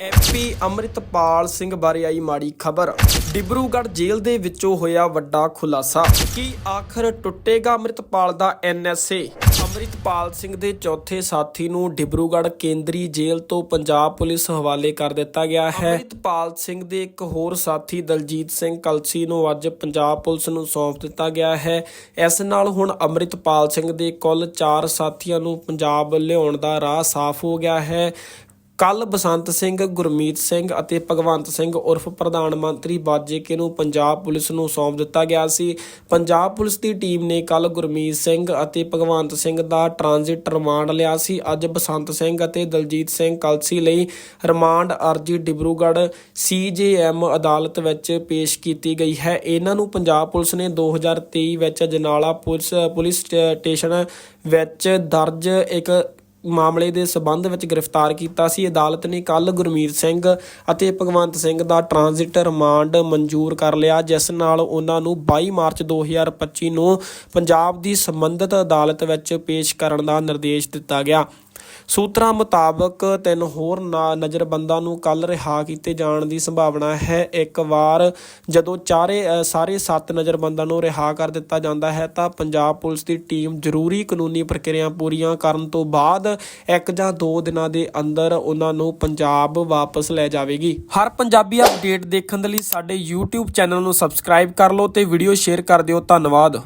MP Amritpal Singh ਬਾਰੇ ਆਈ ਮਾੜੀ ਖਬਰ। ਡਿਬਰੂਗੜ੍ਹ ਜੇਲ੍ਹ ਦੇ ਵਿੱਚੋਂ ਹੋਇਆ ਵੱਡਾ ਖੁਲਾਸਾ। ਕੀ ਆਖਰ ਟੁੱਟੇਗਾ ਅੰਮ੍ਰਿਤਪਾਲ ਦਾ ਐਨਐਸਏ ਅੰਮ੍ਰਿਤਪਾਲ ਸਿੰਘ ਦੇ ਚੌਥੇ ਸਾਥੀ ਨੂੰ ਡਿਬਰੂਗੜ੍ਹ ਕੇਂਦਰੀ ਜੇਲ੍ਹ ਤੋਂ ਪੰਜਾਬ ਪੁਲਿਸ ਹਵਾਲੇ ਕਰ ਦਿੱਤਾ ਗਿਆ ਹੈ। ਅੰਮ੍ਰਿਤਪਾਲ ਸਿੰਘ ਦੇ ਇੱਕ ਹੋਰ ਸਾਥੀ ਦਲਜੀਤ ਸਿੰਘ ਕਲਸੀ ਨੂੰ ਅੱਜ ਪੰਜਾਬ ਪੁਲਿਸ ਨੂੰ ਸੌਂਪ ਦਿੱਤਾ ਗਿਆ ਹੈ। ਇਸ ਨਾਲ ਹੁਣ ਅੰਮ੍ਰਿਤਪਾਲ ਸਿੰਘ ਦੇ ਕੁੱਲ 4 ਸਾਥੀਆਂ ਨੂੰ ਪੰਜਾਬ ਲਿਆਉਣ ਦਾ ਰਾਹ ਸਾਫ਼ ਹੋ ਗਿਆ ਹੈ। ਕੱਲ ਬਸੰਤ ਸਿੰਘ, ਗੁਰਮੀਤ ਸਿੰਘ ਅਤੇ ਭਗਵੰਤ ਸਿੰਘ ਉਰਫ ਪ੍ਰਧਾਨ ਮੰਤਰੀ ਬਾਜੇਕੇ ਨੂੰ ਪੰਜਾਬ ਪੁਲਿਸ ਨੂੰ ਸੌਂਪ ਦਿੱਤਾ ਗਿਆ ਸੀ। ਪੰਜਾਬ ਪੁਲਿਸ ਦੀ ਟੀਮ ਨੇ ਕੱਲ ਗੁਰਮੀਤ ਸਿੰਘ ਅਤੇ ਭਗਵੰਤ ਸਿੰਘ ਦਾ ਟ੍ਰਾਂਜ਼ਿਟ ਰਿਮਾਂਡ ਲਿਆ ਸੀ। ਅੱਜ ਬਸੰਤ ਸਿੰਘ ਅਤੇ ਦਲਜੀਤ ਸਿੰਘ ਕਲਸੀ ਲਈ ਰਿਮਾਂਡ ਅਰਜੀ ਡਿਬਰੂਗੜ੍ਹ ਸੀਜੇਐਮ ਅਦਾਲਤ ਵਿੱਚ ਪੇਸ਼ ਕੀਤੀ ਗਈ ਹੈ। ਇਹਨਾਂ ਨੂੰ ਪੰਜਾਬ ਪੁਲਿਸ ਨੇ 2023 ਵਿੱਚ ਜਨਾਲਾ ਪੁਲਿਸ ਪੁਲਿਸ ਸਟੇਸ਼ਨ ਵਿੱਚ ਦਰਜ ਇੱਕ ਮਾਮਲੇ ਦੇ ਸਬੰਧ ਵਿੱਚ ਗ੍ਰਿਫਤਾਰ ਕੀਤਾ ਸੀ। ਅਦਾਲਤ ਨੇ ਕੱਲ ਗੁਰਮੀਤ ਸਿੰਘ ਅਤੇ ਭਗਵੰਤ ਸਿੰਘ ਦਾ ਟ੍ਰਾਂਜ਼ਿਟ ਰਿਮਾਂਡ ਮਨਜ਼ੂਰ ਕਰ ਲਿਆ, ਜਿਸ ਨਾਲ ਉਹਨਾਂ ਨੂੰ 22 ਮਾਰਚ 2025 ਨੂੰ ਪੰਜਾਬ ਦੀ ਸੰਬੰਧਿਤ ਅਦਾਲਤ ਵਿੱਚ ਪੇਸ਼ ਕਰਨ ਦਾ ਨਿਰਦੇਸ਼ ਦਿੱਤਾ ਗਿਆ। ਸੂਤਰਾਂ ਮੁਤਾਬਕ ਤਿੰਨ ਹੋਰ ਨਾ- ਨਜ਼ਰਬੰਦਾਂ ਨੂੰ ਕੱਲ ਰਿਹਾ ਕੀਤੇ ਜਾਣ ਦੀ ਸੰਭਾਵਨਾ ਹੈ। ਇੱਕ ਵਾਰ ਜਦੋਂ ਚਾਰੇ ਸਾਰੇ ਸੱਤ ਨਜ਼ਰਬੰਦਾਂ ਨੂੰ ਰਿਹਾ ਕਰ ਦਿੱਤਾ ਜਾਂਦਾ ਹੈ, ਤਾਂ ਪੰਜਾਬ ਪੁਲਿਸ ਦੀ ਟੀਮ ਜ਼ਰੂਰੀ ਕਾਨੂੰਨੀ ਪ੍ਰਕਿਰਿਆ ਪੂਰੀਆਂ ਕਰਨ ਤੋਂ ਬਾਅਦ ਇੱਕ ਜਾਂ ਦੋ ਦਿਨਾਂ ਦੇ ਅੰਦਰ ਉਹਨਾਂ ਨੂੰ ਪੰਜਾਬ ਵਾਪਸ ਲੈ ਜਾਵੇਗੀ। ਹਰ ਪੰਜਾਬੀ ਅਪਡੇਟ ਦੇਖਣ ਦੇ ਲਈ ਸਾਡੇ YouTube ਚੈਨਲ ਨੂੰ ਸਬਸਕ੍ਰਾਈਬ ਕਰ ਲਓ ਤੇ ਵੀਡੀਓ ਸ਼ੇਅਰ ਕਰ ਦਿਓ। ਧੰਨਵਾਦ।